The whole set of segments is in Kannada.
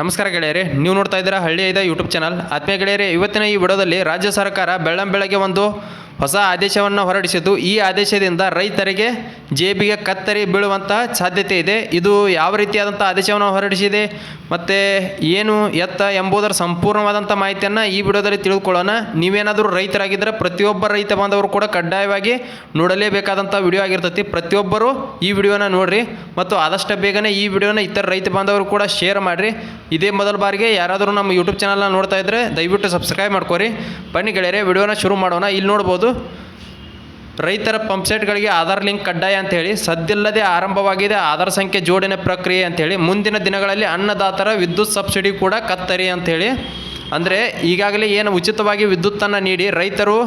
ನಮಸ್ಕಾರ ಗೆಳೆಯರೇ, ನೀವು ನೋಡ್ತಾ ಇದ್ದೀರಾ ಹಳ್ಳಿ ಐದ ಯೂಟ್ಯೂಬ್ ಚಾನಲ್ ಆತ್ಮೀಯ ಗೆಳೆಯರೇ, ಇವತ್ತಿನ ಈ ವಿಡಿಯೋದಲ್ಲಿ ರಾಜ್ಯ ಸರ್ಕಾರ ಬೆಳ್ಳಂ ಬೆಳಗ್ಗೆ ಒಂದು ಹೊಸ ಆದೇಶವನ್ನು ಹೊರಡಿಸಿದ್ದು, ಈ ಆದೇಶದಿಂದ ರೈತರಿಗೆ ಜೇಬಿಗೆ ಕತ್ತರಿ ಬೀಳುವಂತಹ ಸಾಧ್ಯತೆ ಇದೆ. ಇದು ಯಾವ ರೀತಿಯಾದಂಥ ಆದೇಶವನ್ನು ಹೊರಡಿಸಿದೆ, ಮತ್ತು ಏನು ಎತ್ತ ಎಂಬುದರ ಸಂಪೂರ್ಣವಾದಂಥ ಮಾಹಿತಿಯನ್ನು ಈ ವಿಡಿಯೋದಲ್ಲಿ ತಿಳಿದುಕೊಳ್ಳೋಣ. ನೀವೇನಾದರೂ ರೈತರಾಗಿದ್ದರೆ ಪ್ರತಿಯೊಬ್ಬ ರೈತ ಬಾಂಧವರು ಕೂಡ ಕಡ್ಡಾಯವಾಗಿ ನೋಡಲೇಬೇಕಾದಂಥ ವಿಡಿಯೋ ಆಗಿರ್ತೈತಿ. ಪ್ರತಿಯೊಬ್ಬರು ಈ ವಿಡಿಯೋನ ನೋಡಿರಿ ಮತ್ತು ಆದಷ್ಟು ಬೇಗನೆ ಈ ವಿಡಿಯೋನ ಇತರ ರೈತ ಬಾಂಧವರು ಕೂಡ ಶೇರ್ ಮಾಡಿರಿ. ಇದೇ ಮೊದಲ ಬಾರಿಗೆ ಯಾರಾದರೂ ನಮ್ಮ ಯೂಟ್ಯೂಬ್ ಚಾನಲ್ನ ನೋಡ್ತಾ ಇದ್ದರೆ ದಯವಿಟ್ಟು ಸಬ್ಸ್ಕ್ರೈಬ್ ಮಾಡ್ಕೊರಿ. ಬನ್ನಿ ಗೆಳೆಯರೆ, ವಿಡಿಯೋನ ಶುರು ಮಾಡೋಣ. ಇಲ್ಲಿ ನೋಡ್ಬೋದು ರೈತರ ಪಂಪ್ಸೆಟ್ಗಳಿಗೆ ಆಧಾರ್ ಲಿಂಕ್ ಕಡ್ಡಾಯ ಅಂತ ಹೇಳಿ, ಸದ್ದಿಲ್ಲದೆ ಆರಂಭವಾಗಿದೆ ಆಧಾರ್ ಸಂಖ್ಯೆ ಜೋಡಣೆ ಪ್ರಕ್ರಿಯೆ ಅಂತೇಳಿ ಮುಂದಿನ ದಿನಗಳಲ್ಲಿ ಅನ್ನದಾತರ ವಿದ್ಯುತ್ ಸಬ್ಸಿಡಿ ಕೂಡ ಕತ್ತರಿ ಅಂಥೇಳಿ ಅಂದರೆ ಈಗಾಗಲೇ ಏನು ಉಚಿತವಾಗಿ ವಿದ್ಯುತ್ತನ್ನು ನೀಡಿ ರೈತರು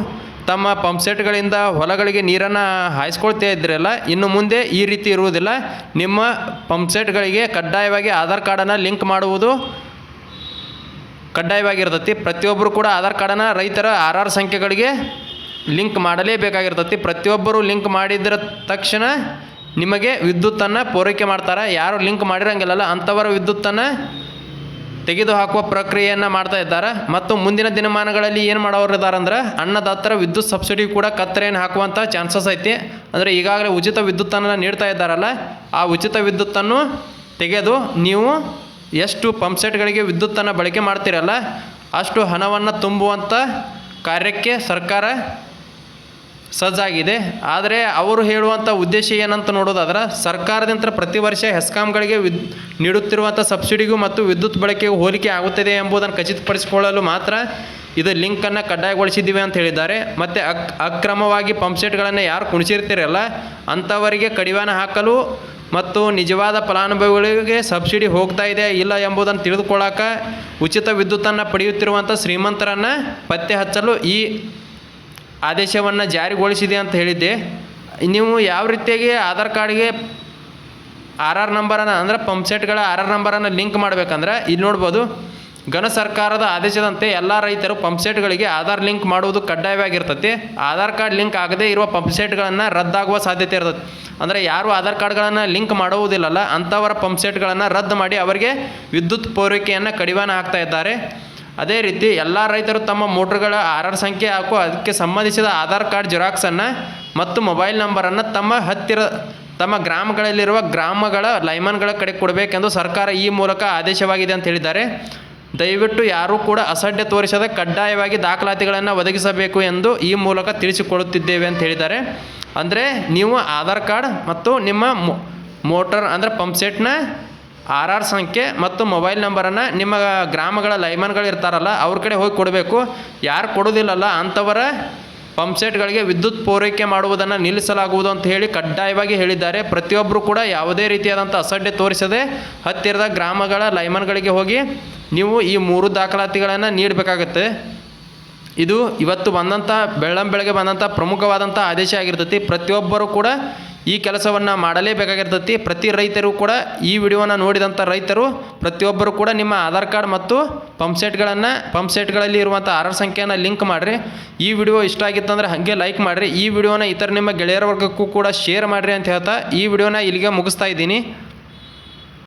ತಮ್ಮ ಪಂಪ್ಸೆಟ್ಗಳಿಂದ ಹೊಲಗಳಿಗೆ ನೀರನ್ನು ಹಾಯಿಸ್ಕೊಳ್ತಾ ಇದ್ರಲ್ಲ, ಇನ್ನು ಮುಂದೆ ಈ ರೀತಿ ಇರುವುದಿಲ್ಲ. ನಿಮ್ಮ ಪಂಪ್ಸೆಟ್ಗಳಿಗೆ ಕಡ್ಡಾಯವಾಗಿ ಆಧಾರ್ ಕಾರ್ಡನ್ನು ಲಿಂಕ್ ಮಾಡುವುದು ಕಡ್ಡಾಯವಾಗಿರ್ತೈತಿ. ಪ್ರತಿಯೊಬ್ಬರು ಕೂಡ ಆಧಾರ್ ಕಾರ್ಡನ್ನು ರೈತರ ಆರ್ ಆರ್ ಸಂಖ್ಯೆಗಳಿಗೆ ಲಿಂಕ್ ಮಾಡಲೇಬೇಕಾಗಿರ್ತತಿ. ಪ್ರತಿಯೊಬ್ಬರು ಲಿಂಕ್ ಮಾಡಿದ್ರ ತಕ್ಷಣ ನಿಮಗೆ ವಿದ್ಯುತ್ತನ್ನು ಪೂರೈಕೆ ಮಾಡ್ತಾರೆ. ಯಾರು ಲಿಂಕ್ ಮಾಡಿರಂಗಿಲ್ಲಲ್ಲ, ಅಂಥವರ ವಿದ್ಯುತ್ತನ್ನು ತೆಗೆದುಹಾಕುವ ಪ್ರಕ್ರಿಯೆಯನ್ನು ಮಾಡ್ತಾ ಇದ್ದಾರೆ. ಮತ್ತು ಮುಂದಿನ ದಿನಮಾನಗಳಲ್ಲಿ ಏನು ಮಾಡೋರು ಇದ್ದಾರೆ ಅಂದ್ರೆ, ಅನ್ನದಾತರ ವಿದ್ಯುತ್ ಸಬ್ಸಿಡಿ ಕೂಡ ಕತ್ತರೆಯನ್ನು ಹಾಕುವಂಥ ಚಾನ್ಸಸ್ ಐತಿ. ಅಂದರೆ ಈಗಾಗಲೇ ಉಚಿತ ವಿದ್ಯುತ್ತನ್ನು ನೀಡ್ತಾ ಇದ್ದಾರಲ್ಲ, ಆ ಉಚಿತ ವಿದ್ಯುತ್ತನ್ನು ತೆಗೆದು ನೀವು ಎಷ್ಟು ಪಂಪ್ಸೆಟ್ಗಳಿಗೆ ವಿದ್ಯುತ್ತನ್ನು ಬಳಕೆ ಮಾಡ್ತೀರಲ್ಲ, ಅಷ್ಟು ಹಣವನ್ನು ತುಂಬುವಂಥ ಕಾರ್ಯಕ್ಕೆ ಸರ್ಕಾರ ಸಜ್ಜಾಗಿದೆ. ಆದರೆ ಅವರು ಹೇಳುವಂಥ ಉದ್ದೇಶ ಏನಂತ ನೋಡೋದಾದ್ರೆ ಸರ್ಕಾರದಿಂದ ಪ್ರತಿ ವರ್ಷ ಹೆಸ್ಕಾಂಗಳಿಗೆ ವಿದ್ ನೀಡುತ್ತಿರುವಂಥ ಸಬ್ಸಿಡಿಗೂ ಮತ್ತು ವಿದ್ಯುತ್ ಬಳಕೆಗೂ ಹೋಲಿಕೆ ಆಗುತ್ತದೆ ಎಂಬುದನ್ನು ಖಚಿತಪಡಿಸಿಕೊಳ್ಳಲು ಮಾತ್ರ ಇದು ಲಿಂಕನ್ನು ಕಡ್ಡಾಯಗೊಳಿಸಿದ್ದೀವಿ ಅಂತ ಹೇಳಿದ್ದಾರೆ. ಮತ್ತು ಅಕ್, ಅಕ್ರಮವಾಗಿ ಪಂಪ್ಸೆಟ್ಗಳನ್ನು ಯಾರು ಕುಣಿಸಿರ್ತಿರಲ್ಲ, ಅಂಥವರಿಗೆ ಕಡಿವಾಣ ಹಾಕಲು ಮತ್ತು ನಿಜವಾದ ಫಲಾನುಭವಿಗಳಿಗೆ ಸಬ್ಸಿಡಿ ಹೋಗ್ತಾ ಇದೆ, ಇಲ್ಲ ಎಂಬುದನ್ನು ತಿಳಿದುಕೊಳ್ಳೋಕೆ ಉಚಿತ ವಿದ್ಯುತ್ತನ್ನು ಪಡೆಯುತ್ತಿರುವಂಥ ಶ್ರೀಮಂತರನ್ನು ಪತ್ತೆ ಹಚ್ಚಲು ಈ ಆದೇಶವನ್ನು ಜಾರಿಗೊಳಿಸಿದೆ ಅಂತ ಹೇಳಿದ್ದೆ. ನೀವು ಯಾವ ರೀತಿಯಾಗಿ ಆಧಾರ್ ಕಾರ್ಡ್ಗೆ ಆರ್ ಆರ್ ನಂಬರನ್ನು ಅಂದರೆ ಪಂಪ್ಸೆಟ್ಗಳ ಆರ್ ಆರ್ ನಂಬರನ್ನು ಲಿಂಕ್ ಮಾಡಬೇಕಂದ್ರೆ ಇಲ್ಲಿ ನೋಡ್ಬೋದು, ಘನ ಸರ್ಕಾರದ ಆದೇಶದಂತೆ ಎಲ್ಲ ರೈತರು ಪಂಪ್ಸೆಟ್ಗಳಿಗೆ ಆಧಾರ್ ಲಿಂಕ್ ಮಾಡುವುದು ಕಡ್ಡಾಯವಾಗಿರ್ತತಿ. ಆಧಾರ್ ಕಾರ್ಡ್ ಲಿಂಕ್ ಆಗದೇ ಇರುವ ಪಂಪ್ಸೆಟ್ಗಳನ್ನು ರದ್ದಾಗುವ ಸಾಧ್ಯತೆ ಇರ್ತದೆ ಅಂದರೆ ಯಾರು ಆಧಾರ್ ಕಾರ್ಡ್ಗಳನ್ನು ಲಿಂಕ್ ಮಾಡುವುದಿಲ್ಲಲ್ಲ, ಅಂಥವರ ಪಂಪ್ಸೆಟ್ಗಳನ್ನು ರದ್ದು ಮಾಡಿ ಅವರಿಗೆ ವಿದ್ಯುತ್ ಪೂರೈಕೆಯನ್ನು ಕಡಿವಾಣ ಹಾಕ್ತಾ ಇದ್ದಾರೆ. ಅದೇ ರೀತಿ ಎಲ್ಲ ರೈತರು ತಮ್ಮ ಮೋಟ್ರ್ಗಳ ಆರ್ ಸಂಖ್ಯೆ ಹಾಕು ಅದಕ್ಕೆ ಸಂಬಂಧಿಸಿದ ಆಧಾರ್ ಕಾರ್ಡ್ ಜೆರಾಕ್ಸನ್ನು ಮತ್ತು ಮೊಬೈಲ್ ನಂಬರನ್ನು ತಮ್ಮ ಹತ್ತಿರ, ತಮ್ಮ ಗ್ರಾಮಗಳಲ್ಲಿರುವ ಗ್ರಾಮಗಳ ಲೈಮನ್ಗಳ ಕಡೆ ಕೊಡಬೇಕೆಂದು ಸರ್ಕಾರ ಈ ಮೂಲಕ ಆದೇಶವಾಗಿದೆ ಅಂತ ಹೇಳಿದ್ದಾರೆ. ದಯವಿಟ್ಟು ಯಾರೂ ಕೂಡ ಅಸಡ್ಡೆ ತೋರಿಸದ ಕಡ್ಡಾಯವಾಗಿ ದಾಖಲಾತಿಗಳನ್ನು ಒದಗಿಸಬೇಕು ಎಂದು ಈ ಮೂಲಕ ತಿಳಿಸಿಕೊಡುತ್ತಿದ್ದೇವೆ ಅಂತ ಹೇಳಿದ್ದಾರೆ. ಅಂದರೆ ನೀವು ಆಧಾರ್ ಕಾರ್ಡ್ ಮತ್ತು ನಿಮ್ಮ ಮೋಟರ್ ಅಂದರೆ ಪಂಪ್ಸೆಟ್ನ ಆರ್ ಆರ್ ಸಂಖ್ಯೆ ಮತ್ತು ಮೊಬೈಲ್ ನಂಬರನ್ನು ನಿಮ್ಮ ಗ್ರಾಮಗಳ ಲೈಮನ್ಗಳು ಇರ್ತಾರಲ್ಲ, ಅವ್ರ ಕಡೆ ಹೋಗಿ ಕೊಡಬೇಕು. ಯಾರು ಕೊಡೋದಿಲ್ಲಲ್ಲ, ಅಂಥವರ ಪಂಪ್ಸೆಟ್ಗಳಿಗೆ ವಿದ್ಯುತ್ ಪೂರೈಕೆ ಮಾಡುವುದನ್ನು ನಿಲ್ಲಿಸಲಾಗುವುದು ಅಂತ ಹೇಳಿ ಕಡ್ಡಾಯವಾಗಿ ಹೇಳಿದ್ದಾರೆ. ಪ್ರತಿಯೊಬ್ಬರು ಕೂಡ ಯಾವುದೇ ರೀತಿಯಾದಂಥ ಅಸಡ್ಡೆ ತೋರಿಸದೆ ಹತ್ತಿರದ ಗ್ರಾಮಗಳ ಲೈಮನ್ಗಳಿಗೆ ಹೋಗಿ ನೀವು ಈ ಮೂರು ದಾಖಲಾತಿಗಳನ್ನು ನೀಡಬೇಕಾಗತ್ತೆ. ಇದು ಇವತ್ತು ಬಂದಂಥ ಬೆಳ್ಳಂ ಬೆಳಗ್ಗೆ ಬಂದಂಥ ಪ್ರಮುಖವಾದಂಥ ಆದೇಶ ಆಗಿರ್ತೈತಿ. ಪ್ರತಿಯೊಬ್ಬರು ಕೂಡ ಈ ಕೆಲಸವನ್ನು ಮಾಡಲೇಬೇಕಾಗಿರ್ತೈತಿ. ಪ್ರತಿ ರೈತರು ಕೂಡ ಈ ವಿಡಿಯೋನ ನೋಡಿದಂಥ ರೈತರು, ಪ್ರತಿಯೊಬ್ಬರು ಕೂಡ ನಿಮ್ಮ ಆಧಾರ್ ಕಾರ್ಡ್ ಮತ್ತು ಪಂಪ್ಸೆಟ್ಗಳನ್ನು ಪಂಪ್ಸೆಟ್ಗಳಲ್ಲಿ ಇರುವಂಥ ಆರ್ ಸಂಖ್ಯೆಯನ್ನು ಲಿಂಕ್ ಮಾಡಿರಿ. ಈ ವಿಡಿಯೋ ಇಷ್ಟ ಆಗಿತ್ತಂದ್ರೆ ಹಾಗೆ ಲೈಕ್ ಮಾಡಿರಿ. ಈ ವಿಡಿಯೋನ ಇತರ ನಿಮ್ಮ ಗೆಳೆಯರ ವರ್ಗಕ್ಕೂ ಕೂಡ ಶೇರ್ ಮಾಡಿರಿ ಅಂತ ಹೇಳ್ತಾ ಈ ವಿಡಿಯೋನ ಇಲ್ಲಿಗೆ ಮುಗಿಸ್ತಾ ಇದ್ದೀನಿ.